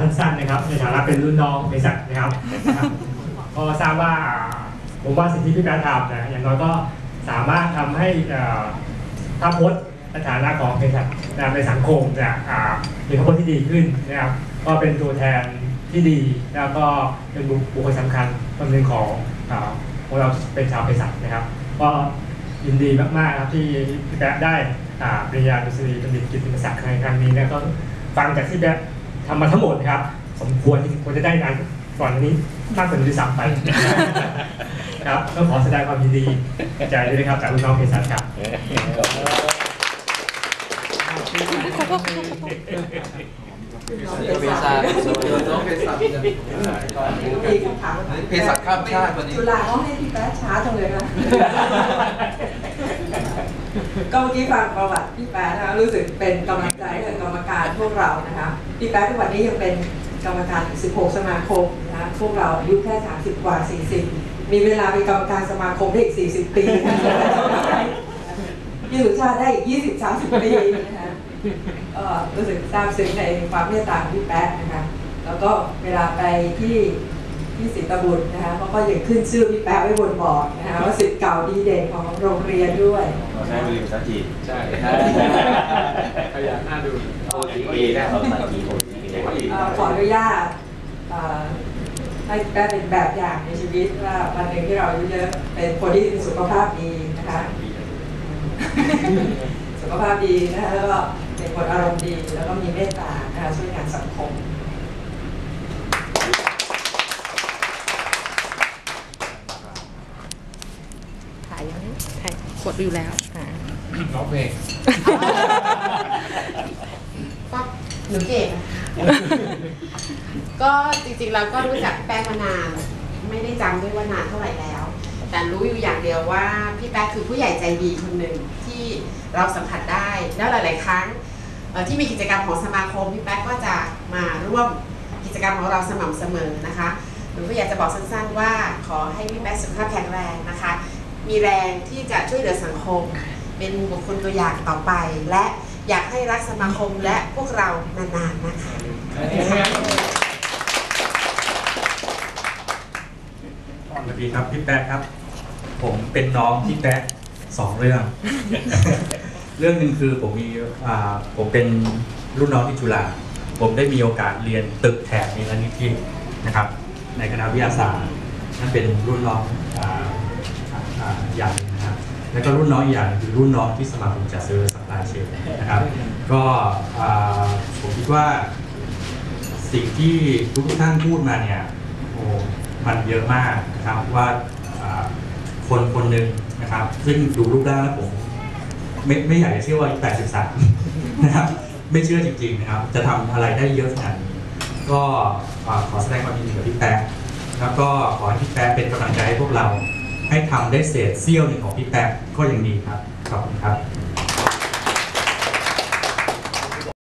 สั้นๆนะครับ ในฐานะเป็นรุ่นน้องบริษัทนะครับนะครับก็ทราบว่าผมว่าสิ่งที่พี่แป๊ะทำนะอย่างน้อยก็สามารถทำให้เอ่อภาพพจน์สถานะของบริษัทนะครับในสังคมเนี่ยอ่ามีภาพพจน์ที่ดีขึ้นนะครับ ก็เป็นตัวแทนที่ดีแล้วก็เป็นบุคคลสำคัญคนหนึ่งของอ่าของเราเป็นชาวบริษัทนะครับ ก็ยินดีมากๆครับที่พี่แป๊ะได้อ่าปริญญาดุษฎีบัณฑิตกิตติมศักดิ์ในครั้งนี้นะก็ฟังจากที่แป๊ะ ทำมาทั้งหมดนะครับ สมควรที่ควรจะได้งานก่อนนี้มากกว่านี้ด้วยซ้ำไปครับต้องขอแสดงความยินดีใจด้วยนะครับจากลูกน้องเภสัชครับเภสัชน้องเภสัชมีคำถามเภสัชข้ามชาติวันนี้จุฬาเขาให้พี่แป๊ะช้าจังเลยนะ ก็เมื่อกี้ฟังประวัติพี่แป๊ะนะคะรู้สึกเป็นกำลังใจให้กับกรรมการพวกเรานะคะพี่แป๊ะทุกวันนี้ยังเป็นกรรมการอีก16 สมาคมนะคะพวกเราอายุแค่ 30 กว่า 40 มีเวลาเป็นกรรมการสมาคมได้อีก 40 ปีนะคะพี่สุชาติได้อีก 20-30 ปีนะคะเอ่อรู้สึกซาบซึ้งในความเมตตาของพี่แป๊ะนะคะแล้วก็เวลาไปที่ ที่สิงห์บุตรนะคะเขาก็ยังขึ้นชื่อพี่แป๊ะไว้บนบอร์ดนะคะว่าสิทธิ์เก่าดีเด่นของโรงเรียนด้วยใช้บริภาษาจีนใช่ขยันหน้าดูโอทีเอได้ภาษาจีนโอทีเอเอ่อขออนุญาตเอ่อให้แป๊ะเป็นแบบอย่างในชีวิตว่าวันหนึ่งที่เราอายุเยอะเป็นคนที่มีสุขภาพดีนะคะสุขภาพดีนะคะแล้วก็เป็นคนอารมณ์ดีแล้วก็มีเมตตานะคะช่วยงานสังคม ถ่าย ยังถ่ายกดอยู่แล้วอ่าร้องเพลงก็หนูเก่งอะก็จริงๆแล้วก็รู้จักแป้งมานาน ไม่ได้จำด้วยว่านานเท่าไหร่แล้ว แต่รู้อยู่อย่างเดียวว่าพี่แป๊กคือผู้ใหญ่ใจดีคนหนึ่งที่เราสัมผัสได้แล้วหลายๆครั้งเอ่อที่มีกิจกรรมของสมาคมพี่แป๊กก็จะมาร่วมกิจกรรมของเราสม่ำเสมอนะคะหนูก็อยากจะบอกสั้นๆว่าขอให้พี่แป๊กสุขภาพแข็งแรงนะคะ มีแรงที่จะช่วยเหลือสังคม เป็นมุมบุคคลตัวอย่างต่อไป และอยากให้รักสมาคมและพวกเรานานๆนะคะสวัสดีครับพี่แป๊ะครับ ผมเป็นน้องพี่แป๊ะสองเรื่อง เรื่องหนึ่งคือผมมีผมเป็นรุ่นน้องที่จุฬาผมได้มีโอกาสเรียนตึกแถบนิรนิธินะครับ ในคณะวิทยาศาสตร์นั่นเป็นรุ่นน้อง อย่างหนึ่งนะครับ แล้วก็รุ่นน้องอีกอย่างหนึ่งคือรุ่นน้องที่สมาคมจัดซื้อสัปดาห์เชนนะครับ ก็ผมคิดว่า สิ่งที่ทุกท่านพูดมาเนี่ยโอ้มันเยอะมากนะครับว่าคนคนหนึ่งนะครับ ซึ่งดูรูปร่างแล้วผมไม่ไม่อยากจะเชื่อว่า 83 นะครับ ไม่เชื่อจริง ๆ นะครับ จะทำอะไรได้เยอะขนาดนี้ ก็ขอแสดงความยินดีกับพี่แป๊ะแล้วก็ขอให้พี่แป๊ะเป็นกำลังใจให้พวกเรา ให้ทำได้เศษเสี้ยวหนึ่งของพี่แป๊บก็ยังดีครับขอบคุณครับ